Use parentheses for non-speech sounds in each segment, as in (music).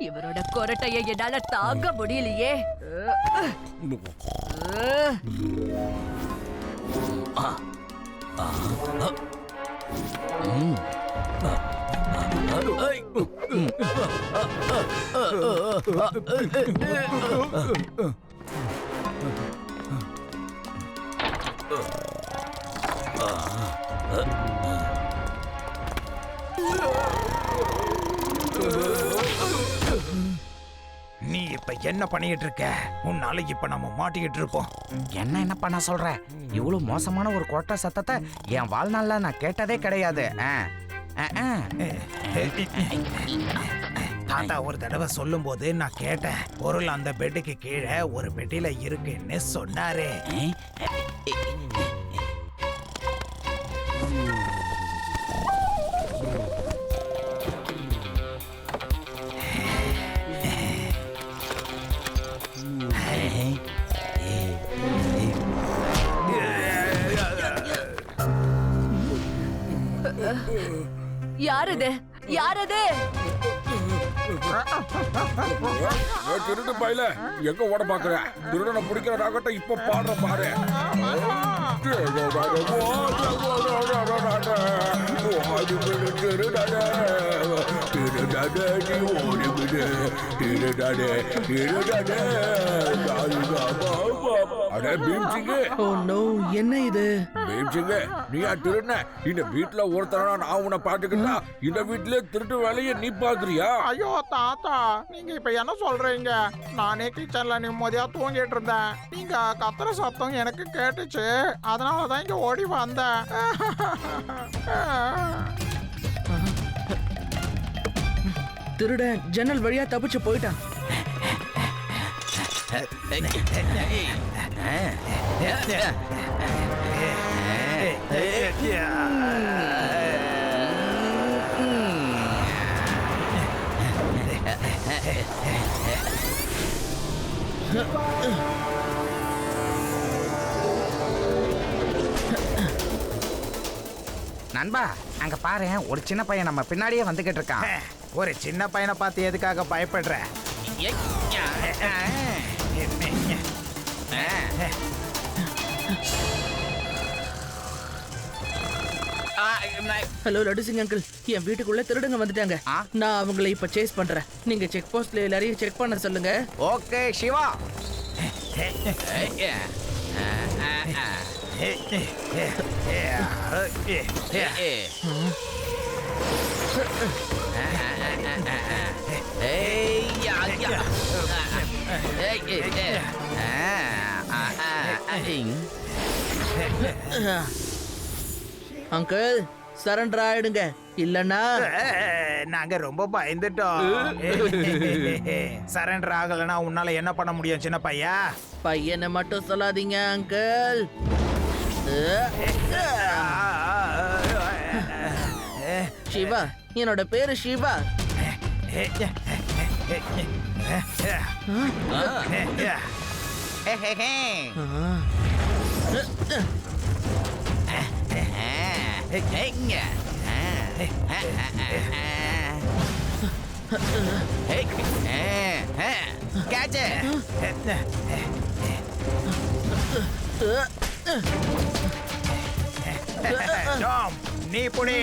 இவரோட கொரட்டைய என்னால தாங்க முடியலையே Ah! இப்ப என்ன பண்ணிட்டு இருக்க உன்னால இப்ப நம்ம மாட்டிக்கிட்டு இருக்கோம் என்ன என்ன பண்ண சொல்ற? இவ்வளவு மோசமான ஒரு கொட்டை சத்தத்தை என் வாழ்நாள்ல நான் கேட்டதே கிடையாது. தாத்தா ஒரு தடவை சொல்லும்போது நான் கேட்டேன். பொருள் அந்த பெட்டுக்கு கீழே ஒரு பெட்டியில இருக்குன்னு சொன்னாரு. யாரது? யாரது? திருடு திருட்டு எங்க ஓட பாக்குற திருடனை பிடிக்கிற ராகத்தை இப்ப பாடுற பாரு. அடே பீம்சிங்கு. ஓ நோ என்ன இது? பீம்சிங்கு நீயா திருடுன? இந்த வீட்டுல ஒருத்தரனா நான் உன்னை பாத்துக்கிட்டா இந்த வீட்டுல திருட்டு வேலையை நீ பாக்குறியா ஐயோ தாத்தா நீங்க இப்ப என்ன சொல்றீங்க? நானே கிச்சன்ல நிம்மதியா தூங்கிட்டு இருந்தேன். நீங்க கத்துற சத்தம் எனக்கு கேட்டுச்சு. அதனால தான் இங்கே ஓடி வந்தேன். திருடன் ஜன்னல் வழியா தப்பிச்சு போயிட்டான். நண்பா அங்க பாரு ஒரு சின்ன பையன் நம்ம பின்னாடியே வந்துகிட்டு இருக்கான். ஒரு சின்ன பையனை பார்த்து எதுக்காக பயப்படுற? ஹலோ லட்டு சிங் அங்கிள் என் வீட்டுக்குள்ள திருடங்க வந்துட்டாங்க. ஆ? நான் அவங்கள இப்ப சேஸ் பண்றேன். நீங்க செக் போஸ்ட்ல எல்லாரையும் செக் பண்ண சொல்லுங்க. ஓகே சிவா. அங்கிள் சரண்டர் ஆயிடுங்க. இல்லன்னா நாங்க ரொம்ப பயந்துட்டோம். சரண்டர் ஆகலைன்னா உன்னால என்ன பண்ண முடியும் சின்ன பையா? பையனை மட்டும் சொல்லாதீங்க அங்கிள் சிவா என்னோட பேரு சிவா. கேட்சு டாம், நீ புடி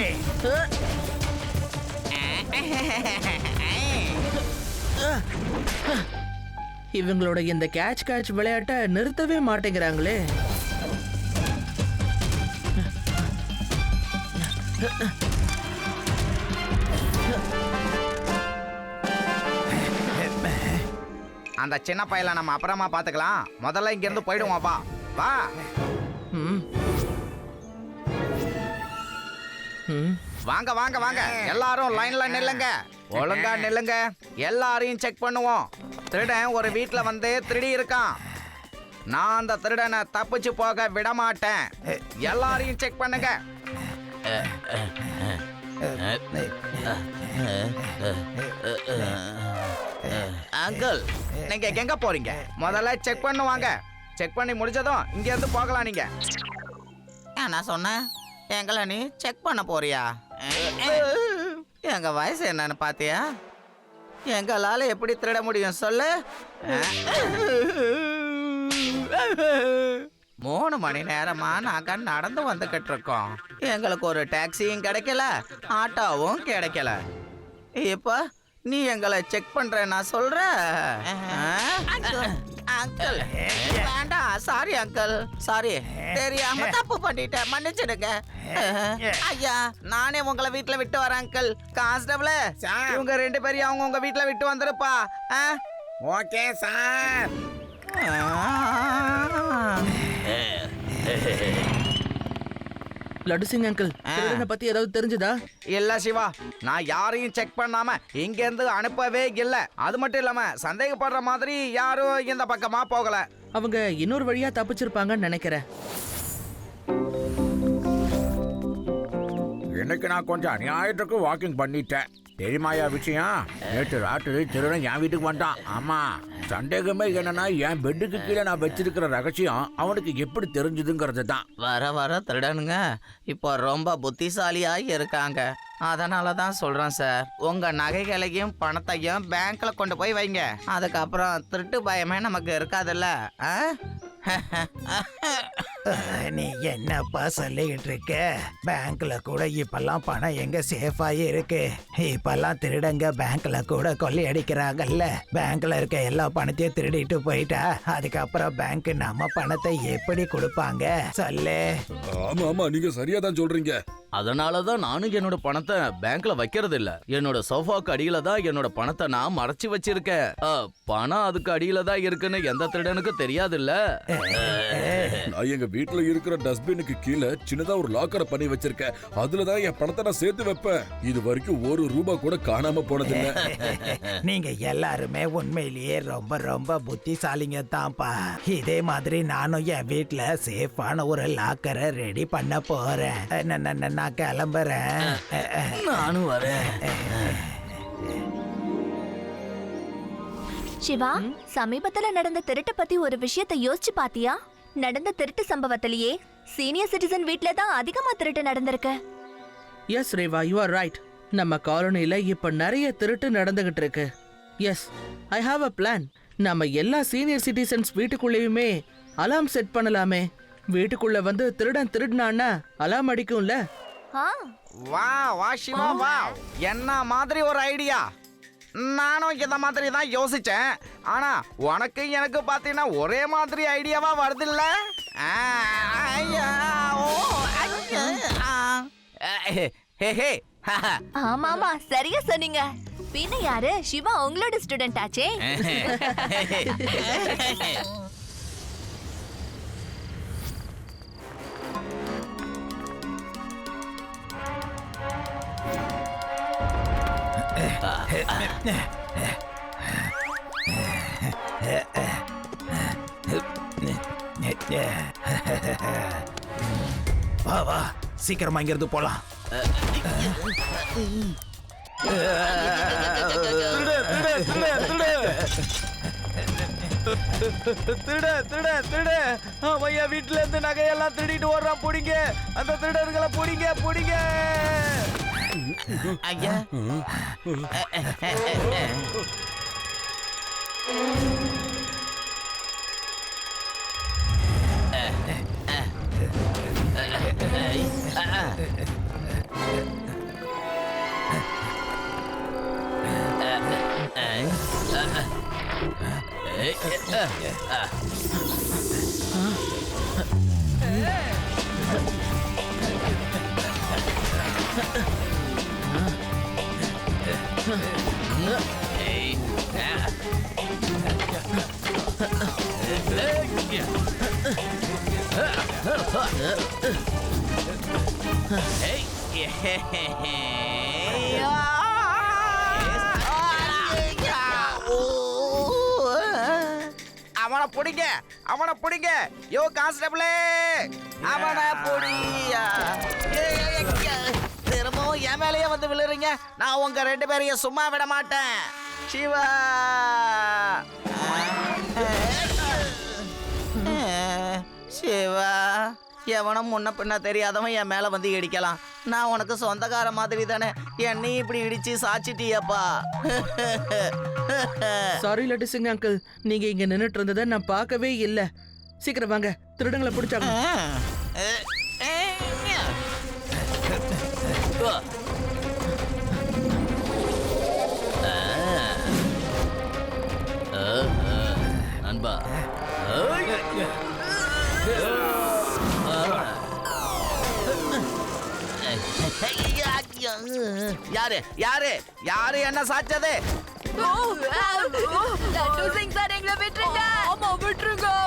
இவங்களோட இந்த கேட்ச் கேட்ச் விளையாட்டை நிறுத்தவே மாட்டேங்கிறாங்களே. அந்த சின்ன பையல நம்ம அப்புறமா பாத்துக்கலாம் முதல்ல இங்க இருந்து போயிடுவோம் வா வா. ம். வாங்க வாங்க வாங்க. எல்லாரும் லைன்ல நில்லுங்க. ஒழுங்கா நில்லுங்க. எல்லாரையும் செக் பண்ணுவோம். திருடன் ஒரு வீட்டில் வந்து திருடி இருக்கான். நான் அந்த திருடனை தப்பிச்சு போக விட மாட்டேன் எல்லாரையும் செக் பண்ணுங்க. அங்கிள் நீங்க எங்க போறீங்க? முதல்ல செக் பண்ணுவாங்க. செக் பண்ணி முடிச்சதும் இங்க இருந்து போகலாம் நீங்க. நான் சொன்னேன். எங்களை நீ செக் பண்ண போறியா? எங்க வயசு என்னன்னு பாத்தியா? எங்களால எப்படி திருட முடியும் சொல்லு? மூணு மணி நேரமா நாங்க நடந்து வந்துகிட்டு இருக்கோம். எங்களுக்கு ஒரு டாக்ஸியும் கிடைக்கல ஆட்டோவும் கிடைக்கல. இப்போ நீ எங்களை செக் பண்ற நான் சொல்ற அங்கிள் வேண்டாம் சாரி அங்கிள் சாரி தெரியாம தப்பு பண்ணிட்டேன். மன்னிச்சிடுங்க. ஐயா நானே உங்களை வீட்ல விட்டு வரேன் அங்கிள் கான்ஸ்டபிள் இவங்க ரெண்டு பேரையும் அவங்க உங்க வீட்ல விட்டு வந்துருப்பா. Okay sir. Laddu Singh uncle திருடனை பத்தி ஏதாவது தெரிஞ்சுதா? இல்ல சிவா நான் யாரையும் செக் பண்ணாம இங்க இருந்து அனுப்பவே இல்ல. அது மட்டும் இல்லாம சந்தேகப்படுற மாதிரி யாரும் இந்த பக்கமா போகல. அவங்க இன்னொரு வழியா தப்பிச்சிருப்பாங்கன்னு நினைக்கிறேன். இன்னைக்கு நான் கொஞ்சம் அநியாயத்துக்கு வாக்கிங் பண்ணிட்டேன். தெரியுமாயா விஷயம்? நேற்று ராத்திரி திருடன் என் வீட்டுக்கு வந்தான் ஆமா. சந்தேகமே என்னன்னா என் பெட்டுக்கு கீழே நான் வச்சிருக்கிற ரகசியம் அவனுக்கு எப்படி தெரிஞ்சதுங்கிறது தான் வர வர திருடனுங்க. இப்போ ரொம்ப புத்திசாலியாக இருக்காங்க. அதனால தான் சொல்கிறேன் சார். உங்கள் நகைகளையும் பணத்தையும் பேங்க்கில் கொண்டு போய் வைங்க. அதுக்கப்புறம் திருட்டு பயமே நமக்கு இருக்காதுல்ல. ஆ? (laughs) நீ என்னப்பா சொல்லிக்கிட்டு இருக்க? பேங்க்ல கூட இப்பெல்லாம் பணம் எங்க சேஃபாயே இருக்கு? இப்பெல்லாம் திருடங்க பேங்க்ல கூட கொள்ளையடிக்கிறாங்கல்ல பேங்க்ல இருக்க எல்லா பணத்தையும் திருடிட்டு போயிட்டா அதுக்கப்புறம் பேங்க் நம்ம பணத்தை எப்படி கொடுப்பாங்க? சொல்லு. ஆமா ஆமா நீங்க சரியா தான் சொல்றீங்க. அதனால தான் நானும் என்னோட பணத்தை பேங்க்ல வைக்கிறது இல்ல. என்னோட சோஃபாக்கு அடியில தான் என்னோட பணத்தை நான் மறைச்சு வச்சிருக்கேன். பணம் அதுக்கு அடியில தான் இருக்குன்னு எந்த திருடனுக்கு தெரியாதுல்ல நான் எங்க வீட்ல இருக்கிற டஸ்ட்பினுக்கு கீழே சின்னதா ஒரு லாக்கரை பண்ணி வச்சிருக்கேன். அதுல தான் என் பணத்தை நான் சேர்த்து வைப்பேன். இது வரைக்கும் ஒரு ரூபா கூட காணாம போனதில்ல. (laughs) நீங்க எல்லாருமே உண்மையிலேயே ரொம்ப ரொம்ப புத்திசாலிங்க தான்ப்பா. இதே மாதிரி நானும் என் வீட்ல சேஃபான ஒரு லாக்கரை ரெடி பண்ண போறேன். நான் கிளம்புறேன். நானும் வரேன். சிவா சமீபத்துல நடந்த திருட்டு பத்தி ஒரு விஷயத்தை யோசிச்சு பாத்தியா? நடந்த திருட்டு சம்பவத்திலேயே சீனியர் சிட்டிசன் வீட்ல தான் அதிகமா திருட்டு நடந்திருக்கு. Yes Reva you are right நம்ம காலனில இப்ப நிறைய திருட்டு நடந்துகிட்டு இருக்கு. Yes I have a plan நம்ம எல்லா சீனியர் சிட்டிசன்ஸ் வீட்டுக்குள்ளேயுமே அலாம் செட் பண்ணலாமே. வீட்டுக்குள்ள வந்து திருடன் திருடினான்னா அலாம் அடிக்கும்ல. ஆ. வா வா சிவா வா. என்ன மாதிரி ஒரு ஐடியா நானும் இந்த மாதிரி தான் யோசிச்சேன். ஆனா உனக்கு எனக்கு பார்த்தீங்கன்னா ஒரே மாதிரி ஐடியாவா வருது இல்ல ஆமா ஆமா சரியா சொன்னீங்க. பின்ன யாரு? சிவா உங்களோட ஸ்டூடெண்ட் ஆச்சே. வா வா. சீக்கிரமா இங்கிருந்து போலாம். திருட திருட திருட அவன் என் வீட்டுல இருந்து நகையெல்லாம் திருடிட்டு ஓடுறான் புடிங்க. அந்த திருடர்களை புடிங்க புடிங்க. అయ్యా Hey, uh, uh, uh. அவனை பிடிங்க அவனை பிடிங்க. யோ கான்ஸ்டபிளே. அவனை நான் உங்க ரெண்டு பேரையும் சும்மா விட மாட்டேன். சிவா. சிவா எவனும் முன்ன பின்ன தெரியாதவன் என் மேல வந்து இடிக்கலாம். நான் உனக்கு சொந்தக்கார மாதிரி தானே. என்னையும் இப்படி இடிச்சு சாச்சிட்டியப்பா. சாரி லட்டு சிங் அங்கிள் நீங்க இங்க நின்னுட்டு இருந்ததை நான் பார்க்கவே இல்ல. சீக்கிரம் வாங்க. திருடங்களை பிடிச்சாங்க யாரு? யாரு? யாரு என்ன சாச்சது?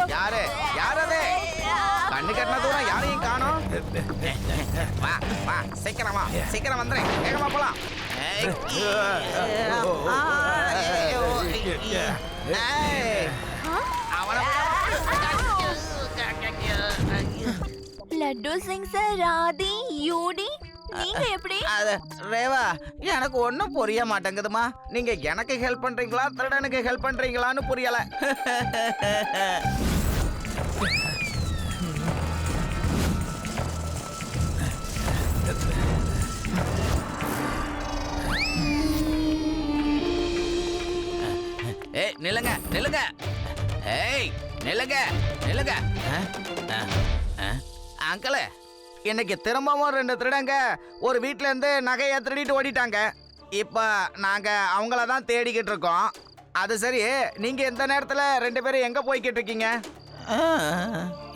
யாரு? யாரது? கண்ணு கட்டின தூரம் யாரையும் காணோம்? வா வா சீக்கிரம் வா சீக்கிரம் வந்துறேன் வேகமா போலாம். லட்டு சிங் சார் நீங்க எப்படி? அது ரேவா எனக்கு ஒன்றும் புரிய மாட்டேங்குதுமா. நீங்க எனக்கு ஹெல்ப் பண்றீங்களா திருடனுக்கு ஹெல்ப் பண்றீங்களான்னு புரியல. ஏய் நில்லுங்க நில்லுங்க. ஏய் நில்லுங்க நில்லுங்க. அங்கிளே இன்னைக்கு திரும்பவும் ரெண்டு திருடங்க ஒரு வீட்ல இருந்து நகையை திருடிட்டு ஓடிட்டாங்க. இப்போ நாங்க அவங்கள தான் தேடிக்கிட்டு இருக்கோம். அது சரி நீங்க எந்த நேரத்துல ரெண்டு பேரும் எங்க போய்கிட்டு இருக்கீங்க?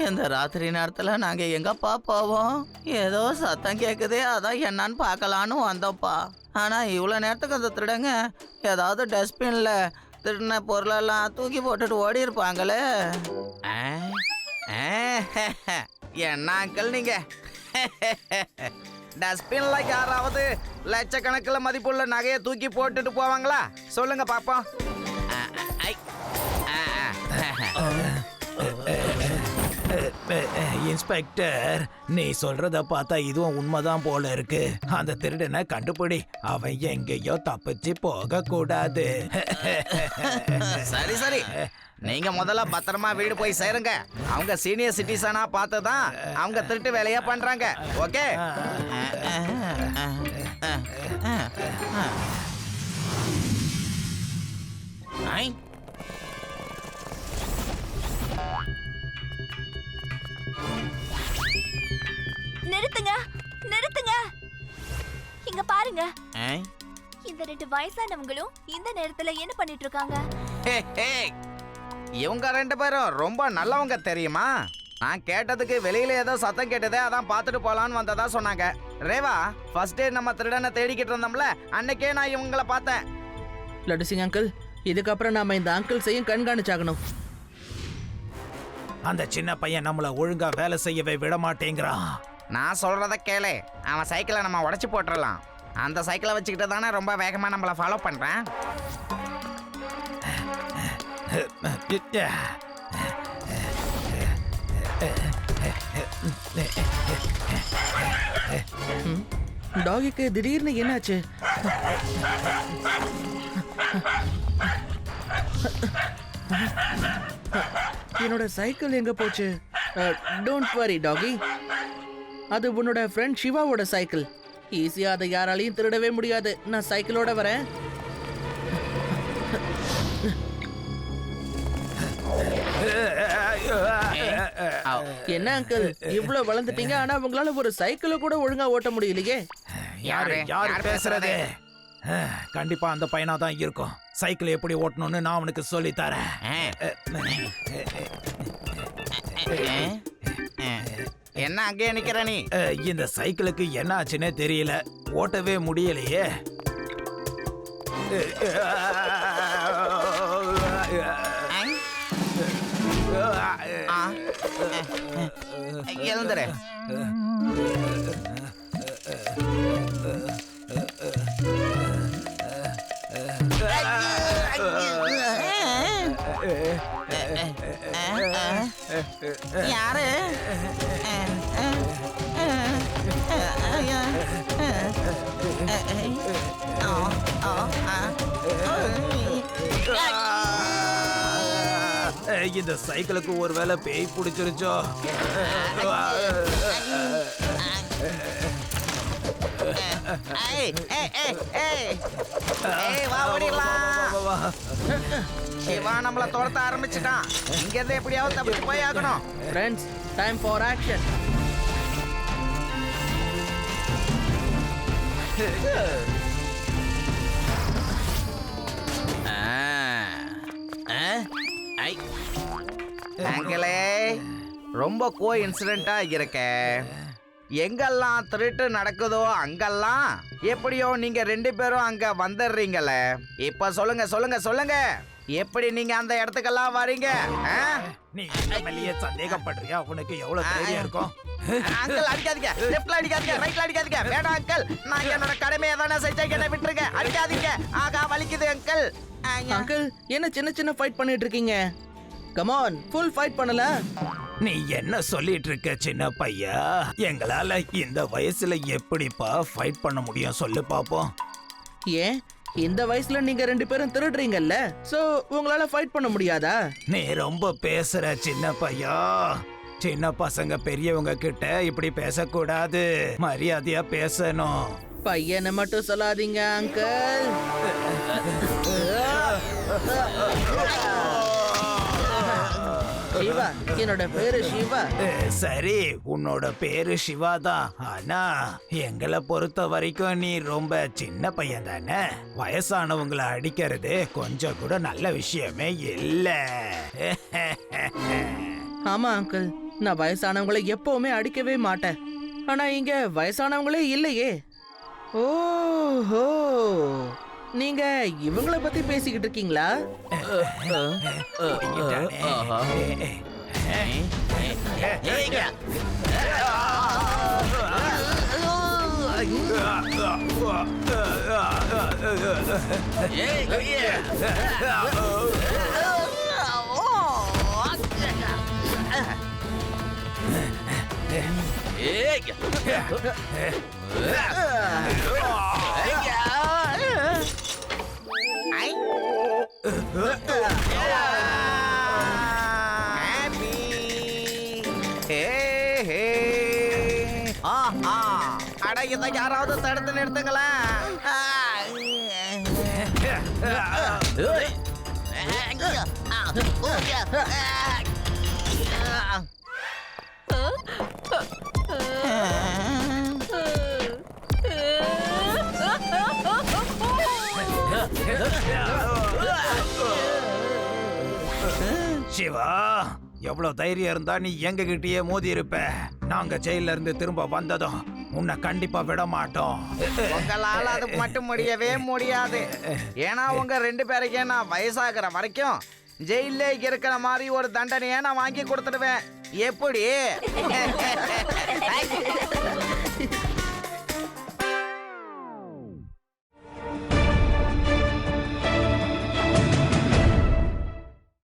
இந்த ராத்திரி நேரத்துல நாங்க எங்கப்பா போவோம்? ஏதோ சத்தம் கேக்குதே அதான் என்னன்னு பார்க்கலான்னு வந்தோம்ப்பா. ஆனா இவ்வளோ நேரத்துக்கு அந்த திருடங்க ஏதாவது டஸ்ட்பின்ல திருடின பொருளெல்லாம் தூக்கி போட்டுட்டு ஓடி இருப்பாங்களே ஆ? ஆ, என்ன அங்கிள் நீங்க? டஸ்ட்பின்ல யாராவது லட்சக்கணக்கில் மதிப்புள்ள நகையை தூக்கி போட்டுட்டு போவாங்களா? சொல்லுங்க பாப்போம். இன்ஸ்பெக்டர் நீ சொல்றத பார்த்தா இதுவும் உண்மைதான் போல இருக்கு. அந்த திருடனை கண்டுபிடி. அவன் எங்கேயோ தப்பிச்சு போக கூடாது (laughs) சரி சரி. நீங்க முதல்ல பத்திரமா வீடு போய் சேருங்க. அவங்க சீனியர் சிட்டிசனா பார்த்து தான் அவங்க திருட்டு வேலையா பண்றாங்க. ஓகே பாருங்க. இந்த ரெண்டு வயசானவங்களும் இந்த நேரத்துல என்ன பண்ணிட்டு இருக்காங்க ஹே, ஹே. இவங்க ரெண்டு பேரும் ரொம்ப நல்லவங்க தெரியுமா? நான் கேட்டதுக்கு வெளியில ஏதோ சத்தம் கேட்டதே அதான் பார்த்துட்டு போலான்னு வந்ததா சொன்னாங்க. ரேவா ஃபர்ஸ்ட் டே நம்ம திருடனை தேடிக்கிட்டு இருந்தோம்ல அன்னைக்கே நான் இவங்கள பார்த்தேன். லட்டு சிங் அங்கிள் இதுக்கப்புறம் நாம இந்த அங்கிள்ஸையும் கண்காணிச்சாகணும். அந்த சின்ன பையன் நம்மள ஒழுங்கா வேலை செய்யவே விட மாட்டேங்கிறான் நான் சொல்றத கேளு. அவன் சைக்கிளை நம்ம உடைச்சு போட்டுடலாம் அந்த சைக்கிளை வச்சுக்கிட்டு தானே ரொம்ப வேகமாக நம்மளை ஃபாலோ பண்ணுறேன் டாகிக்கு திடீர்னு என்னாச்சு? என்னோட சைக்கிள் எங்க போச்சு? டோன்ட் வரி டாகி. அது உன்னோட ஃப்ரெண்ட் சிவாவோட சைக்கிள் ஈஸியா அதை யாராலையும் திருடவே முடியாது நான் சைக்கிளோட வரேன் என்ன அங்கிள் இவ்ளோ வளர்ந்துட்டீங்க ஆனா உங்களால ஒரு சைக்கிளை கூட ஒழுங்கா ஓட்ட முடியலையே யாரு யாரு? பேசுறது கண்டிப்பா அந்த பையனா தான் இருக்கும் சைக்கிள் எப்படி ஓட்டணும்னு நான் அவனுக்கு சொல்லி தரேன் என்ன அங்கேயே நிக்கிற நீ? இந்த சைக்கிளுக்கு என்ன ஆச்சுன்னே தெரியல. ஓட்டவே முடியலையே. ஆ. எழுந்துரு. யாரு? இந்த சைக்கிளுக்கு ஒருவேளை பேய் பிடிச்சிருச்சோ. சிவா நம்மள துரத்த ஆரம்பிச்சுட்டான். இங்க இருந்து எப்படியாவது தப்பிச்சு போய் ஆகணும். ஃப்ரெண்ட்ஸ் டைம் ஃபார் ஆக்ஷன் அங்கிளே ரொம்ப கோ இன்சிடென்ட்டா இருக்க எங்கெல்லாம் திருட்டு நடக்குதோ அங்கெல்லாம் எப்படியோ நீங்க ரெண்டு பேரும் அங்க வந்துடுறீங்களே இப்ப சொல்லுங்க சொல்லுங்க சொல்லுங்க எப்படி நீங்க அந்த இடத்துக்கெல்லாம் வரீங்க? ஆ? நீ என்ன மேலேயே சந்தேகப்படுறியா? உனக்கு எவ்வளவு தைரியம் இருக்கும்? அங்கிள் அடிக்காதீங்க. லெஃப்ட்ல அடிக்காதீங்க ரைட்ல அடிக்காதீங்க. வேணாம் அங்கிள். நான் என்னோட கடமையை தானே செஞ்சேன் என்ன விட்டுருங்க. அடிக்காதீங்க. ஆகா வலிக்குது அங்கிள். அங்கிள் என்ன சின்ன சின்ன ஃபைட் பண்ணிட்டு இருக்கீங்க கமான் ஃபுல் ஃபைட் பண்ணல? நீ என்ன சொல்லிட்டு இருக்க சின்ன பையா? எங்களால இந்த வயசுல எப்படிப்பா ஃபைட் பண்ண முடியும்? சொல்லு பாப்போம். ஏன்? இந்த வயசுல நீங்க ரெண்டு பேரும் திருடுறீங்கல்ல சோ உங்களால ஃபைட் பண்ண முடியாதா? நீ ரொம்ப பேசுற சின்ன பையா. சின்ன பசங்க பெரியவங்க கிட்ட இப்படி பேசக்கூடாது. மரியாதையா பேசணும். பையனை மட்டும் சொல்லாதீங்க அங்கிள் (laughs) சிவா. என்னோட பேரு சிவா. சரி உன்னோட பேரு சிவா தான் ஆனா எங்களை பொறுத்த வரைக்கும் நீ ரொம்ப சின்ன பையன் தானே? வயசானவங்களை அடிக்கிறது கொஞ்சம் கூட நல்ல விஷயமே இல்ல. (laughs) ஆமா அங்கிள் நான் வயசானவங்களை எப்பவுமே அடிக்கவே மாட்டேன். ஆனா இங்க வயசானவங்களே இல்லையே. ஓஹோ. நீங்க இவங்கள பத்தி பேசிக்கிட்டு இருக்கீங்களா Yeah. அட இதை யாராவது தடுத்து நிறுத்துங்களேன் சிவா எவ்வளவு தைரியம் இருந்தா நீ எங்க கிட்டயே மோதி இருப்ப நாங்க ஜெயில இருந்து திரும்ப வந்ததும் உன்னை கண்டிப்பா விட மாட்டோம். உங்களால அது மட்டும் முடியவே முடியாது. ஏன்னா உங்க ரெண்டு பேருக்கே நான் வயசாகிற வரைக்கும் ஜெயில இருக்கிற மாதிரி ஒரு தண்டனையை நான் வாங்கி கொடுத்துடுவேன். எப்படி?